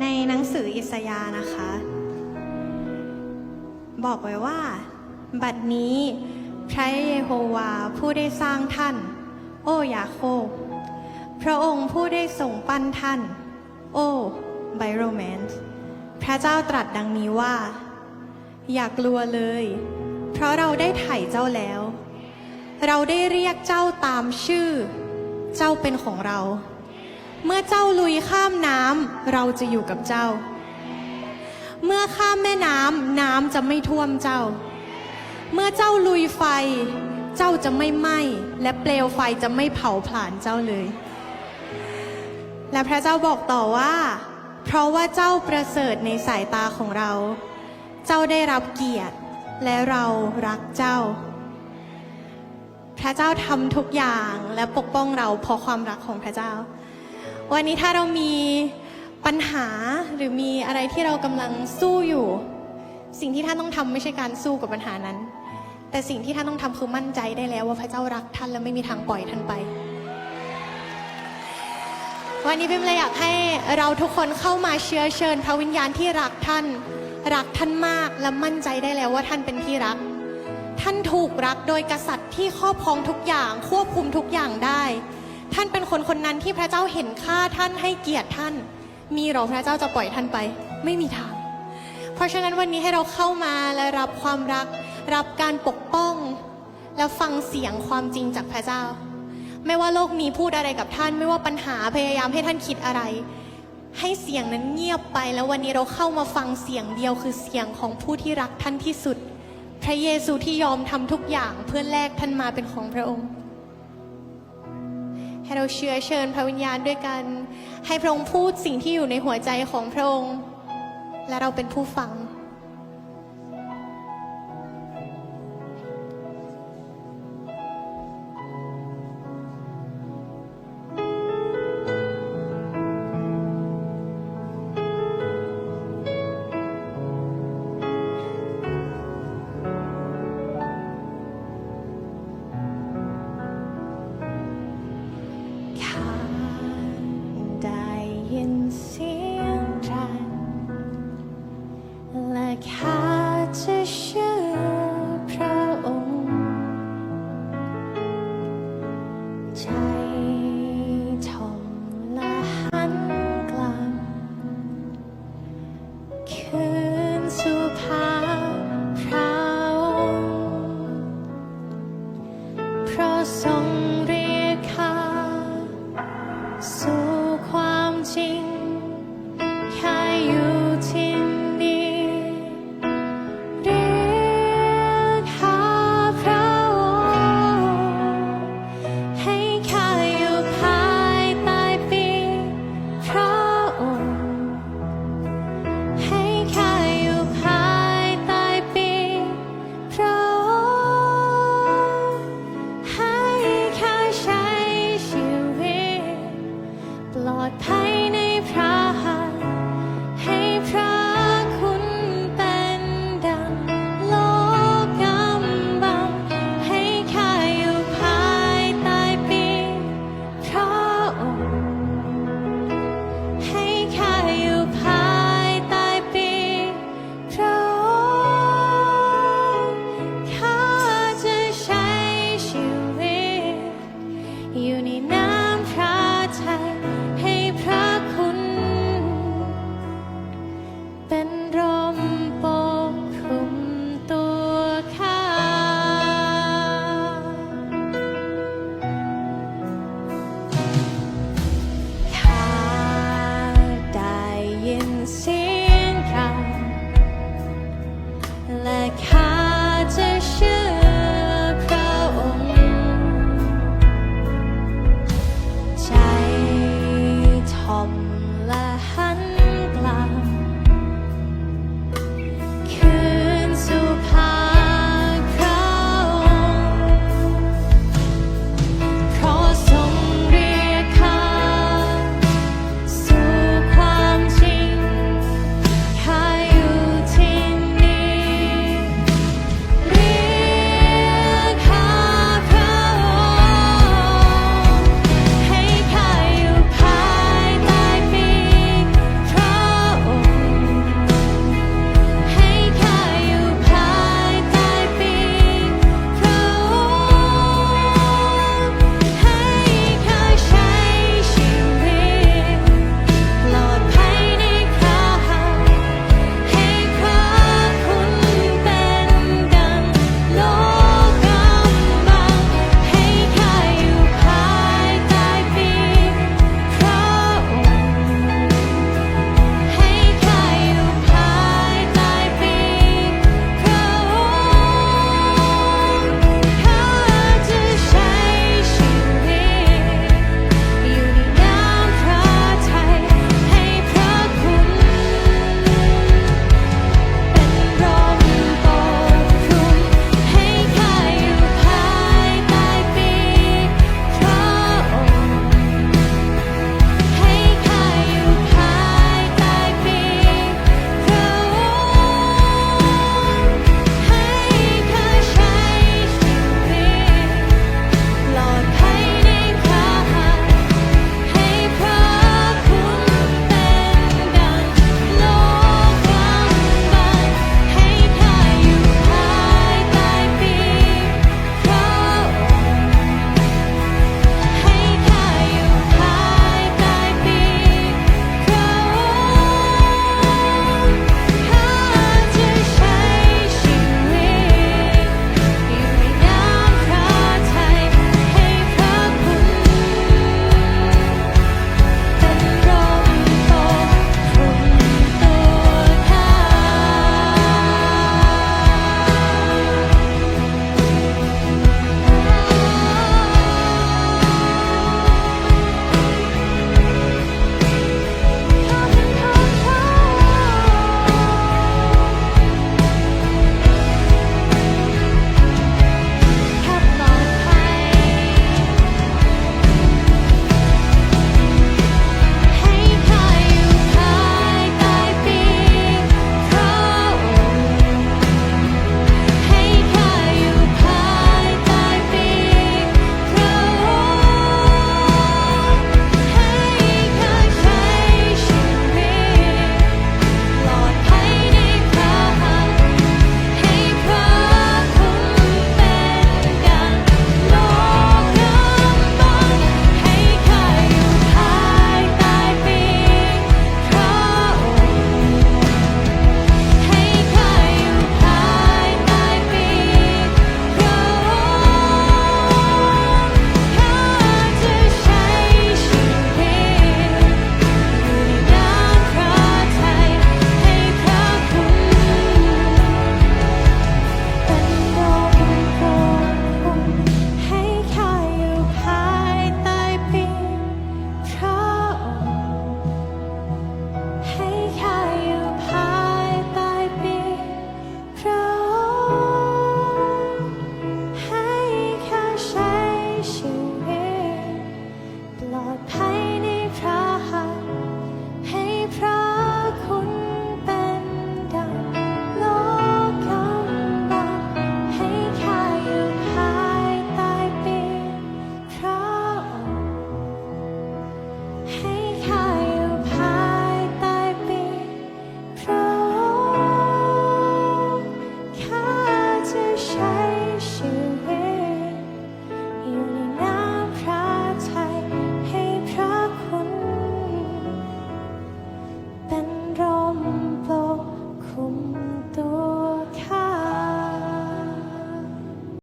ในหนังสืออิสยาห์นะคะ บอกไว้ว่า บัดนี้พระเยโฮวาผู้ได้สร้างท่าน โอ้ยาโคบ พระองค์ผู้ได้ทรงปั้นท่าน โอ้ไบโรแมนส์พระเจ้าตรัสดังนี้ว่า อย่ากลัวเลย เพราะเราได้ไถ่เจ้าแล้ว เราได้เรียกเจ้าตามชื่อ เจ้าเป็นของเรา เมื่อเจ้าลุยข้ามน้ำเราจะอยู่กับเจ้า เมื่อข้ามแม่น้ำน้ำจะไม่ท่วมเจ้า เมื่อเจ้าลุยไฟ เจ้าจะไม่ไหม้และเปลวไฟจะไม่เผาผลาญเจ้าเลย และพระเจ้าบอกต่อว่า เพราะว่าเจ้าประเสริฐในสายตาของเรา เจ้าได้รับเกียรติและเรารักเจ้า พระเจ้าทำทุกอย่างและปกป้องเราเพราะความรักของพระเจ้า วันนี้ถ้าเรามีปัญหาหรือมีอะไรที่เรากำลังสู้อยู่ สิ่งที่ท่านต้องทำไม่ใช่การสู้กับปัญหานั้น แต่สิ่งที่ท่านต้องทำคือมั่นใจได้แล้วว่าพระเจ้ารักท่านและไม่มีทางปล่อยท่านไปวันนี้พิมเลยอยากให้เราทุกคนเข้ามาเชื้อเชิญพระวิญญาณที่รักท่าน รักท่านมากและมั่นใจได้แล้วว่าท่านเป็นที่รัก ท่านถูกรักโดยกษัตริย์ที่ครอบครองทุกอย่างควบคุมทุกอย่างได้ คนคนนั้นที่พระเจ้าเห็นค่าท่านให้เกียรติท่าน มีหรอพระเจ้าจะปล่อยท่านไป ไม่มีทาง เพราะฉะนั้นวันนี้ให้เราเข้ามาและรับความรัก รับการปกป้อง แล้วฟังเสียงความจริงจากพระเจ้า ไม่ว่าโลกนี้พูดอะไรกับท่าน ไม่ว่าปัญหาพยายามให้ท่านคิดอะไร ให้เสียงนั้นเงียบไป แล้ววันนี้เราเข้ามาฟังเสียงเดียวคือเสียงของผู้ที่รักท่านที่สุด พระเยซูที่ยอมทำทุกอย่างเพื่อแลกท่านมาเป็นของพระองค์ ให้เราเชื้อเชิญพระวิญญาณด้วยกัน ให้พระองค์พูดสิ่งที่อยู่ในหัวใจของพระองค์ และเราเป็นผู้ฟัง เ